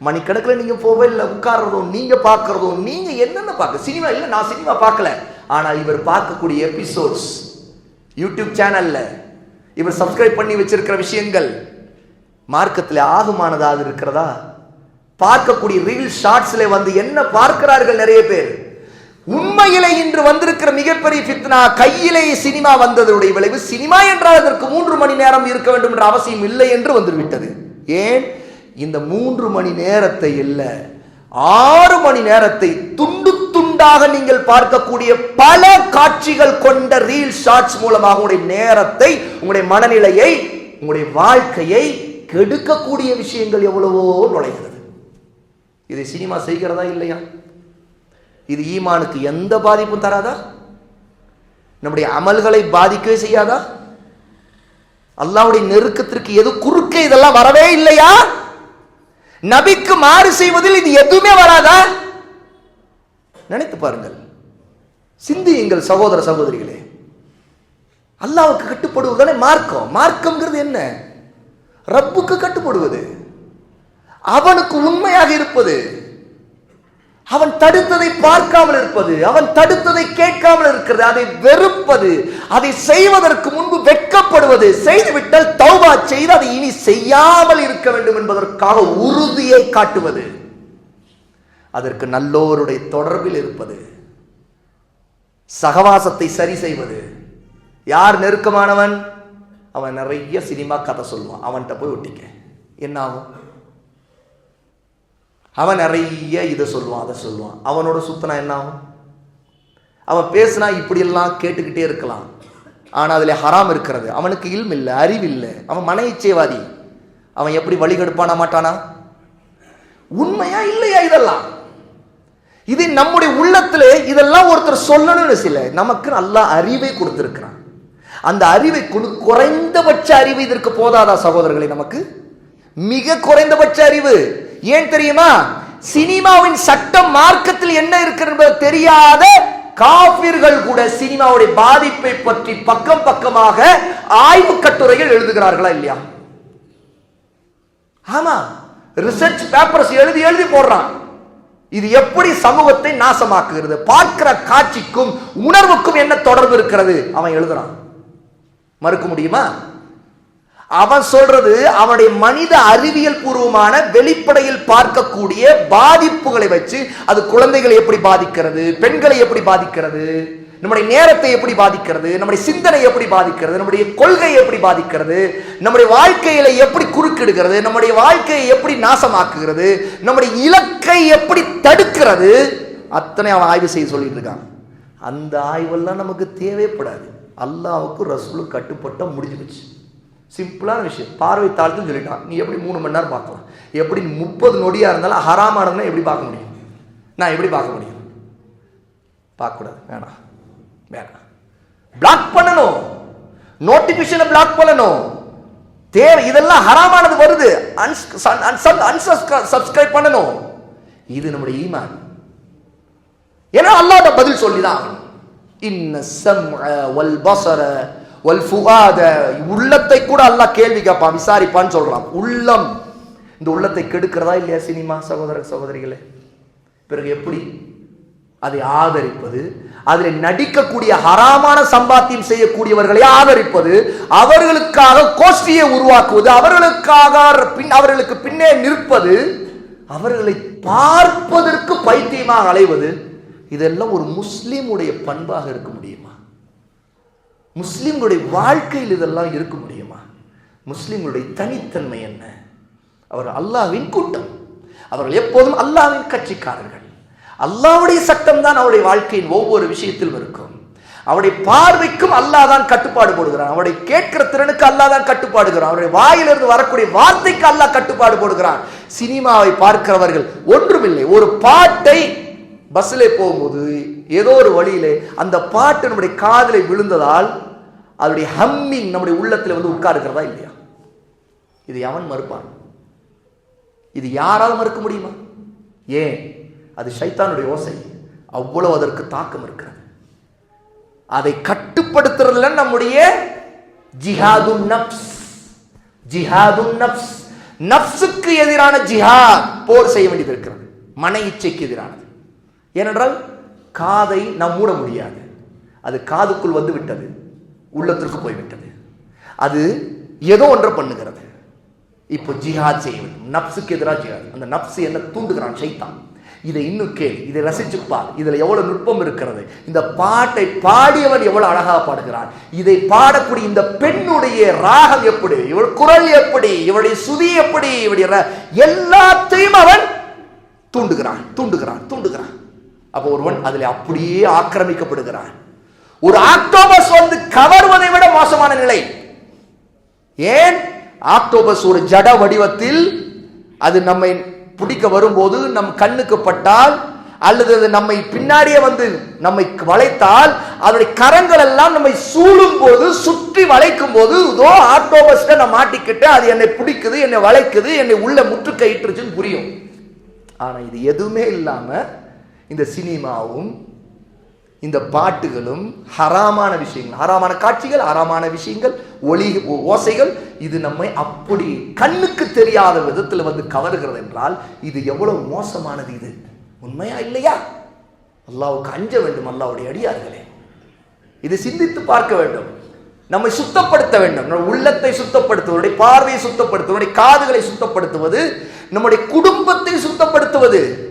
மணிக்கணக்கில் நீங்க மொபைலில் உட்கார்றதும் நீங்கள் பார்க்குறதோ நீங்கள் என்னென்ன பார்க்க சினிமா இல்லை நான் சினிமா பார்க்கல. ஆனால் இவர் பார்க்கக்கூடிய எபிசோட்ஸ் யூடியூப் சேனலில் இவர் சப்ஸ்கிரைப் பண்ணி வச்சிருக்கிற விஷயங்கள் மார்க்கத்தில் ஆகுமானதாக இருக்கிறதா? பார்க்கக்கூடிய ரீல் ஷார்ட்ஸில் வந்து என்ன பார்க்கிறார்கள் நிறைய பேர்? உண்மையிலே இன்று வந்திருக்கிற மிகப்பெரிய ஃபித்னா கையிலே சினிமா வந்ததனுடைய விளைவு சினிமா என்றால் அதற்கு மூன்று மணி நேரம் இருக்க வேண்டும் என்ற அவசியம் இல்லை என்று வந்துவிட்டது. ஏன்? இந்த மூன்று மணி நேரத்தை இல்லை ஆறு மணி நேரத்தை துண்டு துண்டாக நீங்கள் பார்க்கக்கூடிய பல காட்சிகள் கொண்ட ரீல் ஷார்ட்ஸ் மூலமாக உங்களுடைய நேரத்தை உங்களுடைய மனநிலையை உங்களுடைய வாழ்க்கையை கெடுக்கக்கூடிய விஷயங்கள் எவ்வளவோ நுழைகிறது. இதை சினிமா செய்கிறதா இல்லையா? இது ஈமானுக்கு எந்த பாதிப்பும் தராதா? நம்முடைய அமல்களை பாதிக்கவே செய்யாதா? அல்லாவுடைய நெருக்கத்திற்கு எது குறுக்கே இதெல்லாம் வரவே இல்லையா? நபிக்கு மாறு செய்வதில் இது எதுவுமே வராதா? நினைத்து பாருங்கள். சிந்தியுங்கள் சகோதர சகோதரிகளே. அல்லாவுக்கு கட்டுப்படுவதானே மார்க்கம். மார்க்கம்ங்கிறது என்ன? ரப்புக்கு கட்டுப்படுவது. அவனுக்கு உண்மையாக இருப்பது. அவன் தடுத்ததை பார்க்காமல் இருப்பது. அவன் தடுத்ததை கேட்காமல் இருக்கிறது. அதை வெறுப்பது. அதை செய்வதற்கு முன்பு வெட்கப்படுவது. செய்துவிட்டால் செய்து அதை இனி செய்யாமல் இருக்க வேண்டும் என்பதற்காக உறுதியை காட்டுவது. அதற்கு நல்லோருடைய தொடர்பில் இருப்பது. சகவாசத்தை சரி செய்வது. யார் நெருக்கமானவன்? அவன் நிறைய சினிமா கதை சொல்லுவான். அவன்கிட்ட போய் ஒட்டிக்க. என்ன ஆகும்? அவன் நிறைய இதை சொல்லுவான் அதை சொல்லுவான். அவனோட சுத்தனா என்ன ஆகும்? அவன் பேசினா இப்படியெல்லாம் கேட்டுக்கிட்டே இருக்கலாம். ஆனால் அதில் ஹராம் இருக்கிறது. அவனுக்கு இல்ம் இல்லை அறிவு இல்லை. அவன் மன இச்சைவாதி. அவன் எப்படி வழிகெடுப்பானா மாட்டானா? உண்மையா இல்லையா இதெல்லாம்? இது நம்முடைய உள்ளத்துல இதெல்லாம் ஒருத்தர் சொல்லணும்னு சில. நமக்கு நல்லா அறிவை கொடுத்திருக்கிறான். அந்த அறிவை கொடு குறைந்தபட்ச அறிவு இதற்கு போதாதா சகோதரர்களை நமக்கு? மிக குறைந்தபட்ச அறிவு. ஏன் தெரியுமா? சினிமாவின் சட்டம் மார்க்கத்தில் என்ன இருக்கிறது தெரியாத காபிர்கள் கூட சினிமாவுடைய பாதிப்பை பற்றி பக்கம் பக்கமாக ஆய்வு கட்டுரைகள் எழுதுகிறார்களா இல்லையா? ஆமா. ரிசர்ச் பேப்பர்ஸ் எழுதி எழுதி போடுறான். இது எப்படி சமூகத்தை நாசமாக்குகிறது? பார்க்கிற காட்சிக்கும் உணர்வுக்கும் என்ன தொடர்பு இருக்கிறது? அவன் எழுதுறான். மறுக்க முடியுமா? அவன் சொல்றது அவனுடைய மனித அறிவியல் பூர்வமான வெளிப்படையில் பார்க்கக்கூடிய பாதிப்புகளை வச்சு அது குழந்தைகளை எப்படி பாதிக்கிறது பெண்களை எப்படி பாதிக்கிறது நம்முடைய நேரத்தை எப்படி பாதிக்கிறது நம்முடைய சிந்தனை எப்படி பாதிக்கிறது நம்முடைய கொள்கை எப்படி பாதிக்கிறது நம்முடைய வாழ்க்கையில எப்படி குறுக்கிடுகிறது நம்முடைய வாழ்க்கையை எப்படி நாசமாக்குகிறது நம்முடைய இலக்கை எப்படி தடுக்கிறது அத்தனை அவன் ஆய்வு செய்ய சொல்லிட்டு இருக்கான். அந்த ஆய்வெல்லாம் நமக்கு தேவைப்படாது. அல்லாவுக்கு ரசூலுக்கு கட்டுப்பட்ட முடிஞ்சு போச்சு. சிம்பிளான விஷயம். பார்வை தாழ்த்துன்னு சொல்லிட்டான் நீ எப்படி மூணு மணி நேரம் பார்க்கலாம்? எப்படி முப்பது நொடியாக இருந்தாலும் ஹராமானதுன்னா எப்படி பார்க்க முடியும்? நான் எப்படி பார்க்க முடியும்? பார்க்கக்கூடாது. வேணாம். வேணாம். பிளாக் பண்ணணும். நோட்டிஃபிகேஷனை பிளாக் பண்ணணும். தேவை. இதெல்லாம் ஹராமானது வருது. சப்ஸ்கிரைப் பண்ணணும். இது நம்முடைய ஈமான். ஏன்னா அல்லாஹ் பதில் சொல்லிதான். இன்ன சம் வல் பஸர வல் ஃபுஆத. உள்ளத்தை கூட அல்லாஹ் கேள்வி கேட்பான் விசாரிப்பான்னு சொல்றான். உள்ளம். இந்த உள்ளத்தை கெடுக்கிறதா இல்லையா சினிமா சகோதர சகோதரிகளே? பிறகு எப்படி? அதை ஆதரிப்பது அதில் நடிக்கக்கூடிய ஹராமான சம்பாத்தியம் செய்யக்கூடியவர்களை ஆதரிப்பது அவர்களுக்காக கோஷ்டியை உருவாக்குவது அவர்களுக்காக பின் அவர்களுக்கு பின்னே நிற்பது அவர்களை பார்ப்பதற்கு பைத்தியமாக அலைவது இதெல்லாம் ஒரு முஸ்லீமுடைய பண்பாக இருக்க முடியுமா? முஸ்லீம்களுடைய வாழ்க்கையில் இதெல்லாம் இருக்க முடியுமா? முஸ்லீம்களுடைய தனித்தன்மை என்ன? அவர் அல்லாவின் கூட்டம். அவர்கள் எப்போதும் அல்லாவின் கட்சிக்காரர்கள். அல்லாவுடைய சட்டம் தான் அவருடைய வாழ்க்கையின் ஒவ்வொரு விஷயத்திலும் இருக்கும். அவருடைய பார்வைக்கும் அல்லாஹ் தான் கட்டுப்பாடு போடுகிறான். அவருடைய கேட்கிற திறனுக்கு அல்லாஹ் தான் கட்டுப்பாடுகிறான். அவருடைய வாயிலிருந்து வரக்கூடிய வார்த்தைக்கு அல்லாஹ் கட்டுப்பாடு போடுகிறான். சினிமாவை பார்க்கிறவர்கள் ஒன்றுமில்லை. ஒரு பாட்டை பஸ்ஸில் போகும்போது ஏதோ ஒரு வழியிலே அந்த பாட்டு நம்முடைய காதலை விழுந்ததால் அதனுடைய ஹம்மிங் நம்முடைய உள்ளத்தில் வந்து உட்காருக்கிறதா இல்லையா? இது எவன் மறுப்பான்? இது யாரால் மறுக்க முடியுமா? ஏன்? அது ஷைத்தானுடைய ஓசை. அவ்வளவு அதற்கு தாக்கம் இருக்கிறது. அதை கட்டுப்படுத்துறதுல நம்முடைய ஜிஹாதும் நப்ஸ் ஜிஹாதும் நப்ஸ் நப்சுக்கு எதிரான ஜிஹாத் போர் செய்ய வேண்டியது இருக்கிறது. மன இச்சைக்கு எதிரானது. ஏனென்றால் காதை நாம் மூட முடியாது. அது காதுக்குள் வந்து விட்டது. உள்ளத்திற்கு போய்விட்டது. அது ஏதோ ஒன்றை பண்ணுகிறது. இப்போ ஜிஹாத் செய்ய வேண்டும். நப்சுக்கு எதிராக ஜிஹாத். அந்த நப்சு என்ன தூண்டுகிறான்? சைத்தான் இதை இன்னும் கேள். இதை ரசிச்சுப்பா இதில் இதுல எவ்வளவு நுட்பம் இருக்கிறது. இந்த பாட்டை பாடியவன் எவ்வளவு அழகாக பாடுகிறான். இதை பாடக்கூடிய இந்த பெண்ணுடைய ராகம் எப்படி? இவள் குரல் எப்படி? இவளுடைய சுதி எப்படி? இவளுடைய எல்லாத்தையும் அவன் தூண்டுகிறான். தூண்டுகிறான். தூண்டுகிறான். அப்போ ஒருவன் அதில் அப்படியே ஆக்கிரமிக்கப்படுகிறான். ஒரு ஆக்டோபஸ் வந்து கவர்வதை விட மோசமான நிலை. ஏன்? ஆக்டோபஸ் ஒரு ஜட வடிவத்தில் அது நம்மை பிடிக்க வரும்போது நம் கண்ணுக்கு பட்டால் அல்லது அது நம்மை பின்னாடியே வந்து நம்மை வளைத்தால் அதனுடைய கரங்கள் எல்லாம் நம்மை சூழும் போது சுற்றி வளைக்கும் போது இதோ ஆக்டோபஸ்ல நான் மாட்டிக்கிட்டு அது என்னை பிடிக்குது என்னை வளைக்குது என்னை உள்ள முற்றுகையிட்டுருச்சுன்னு புரியும். ஆனா இது எதுவுமே இல்லாம இந்த சினிமாவும் இந்த பாட்டுகளும் ஹராமான விஷயங்கள். ஹராமான காட்சிகள் ஹராமான விஷயங்கள் ஒளி ஓ- ஓசைகள் இது நம்மை அப்படி கண்ணுக்கு தெரியாத விதத்தில் வந்து கவருகிறது என்றால் இது எவ்வளவு மோசமானது இது? உண்மையா இல்லையா? அல்லாவுக்கு அஞ்ச வேண்டும் அல்லாவுடைய அடியார்களே. இதை சிந்தித்து பார்க்க வேண்டும். நம்மை சுத்தப்படுத்த வேண்டும். நம்ம உள்ளத்தை சுத்தப்படுத்துவதை பார்வையை சுத்தப்படுத்துவதை காதுகளை சுத்தப்படுத்துவது நம்முடைய குடும்பத்தை சுத்தப்படுத்துவது.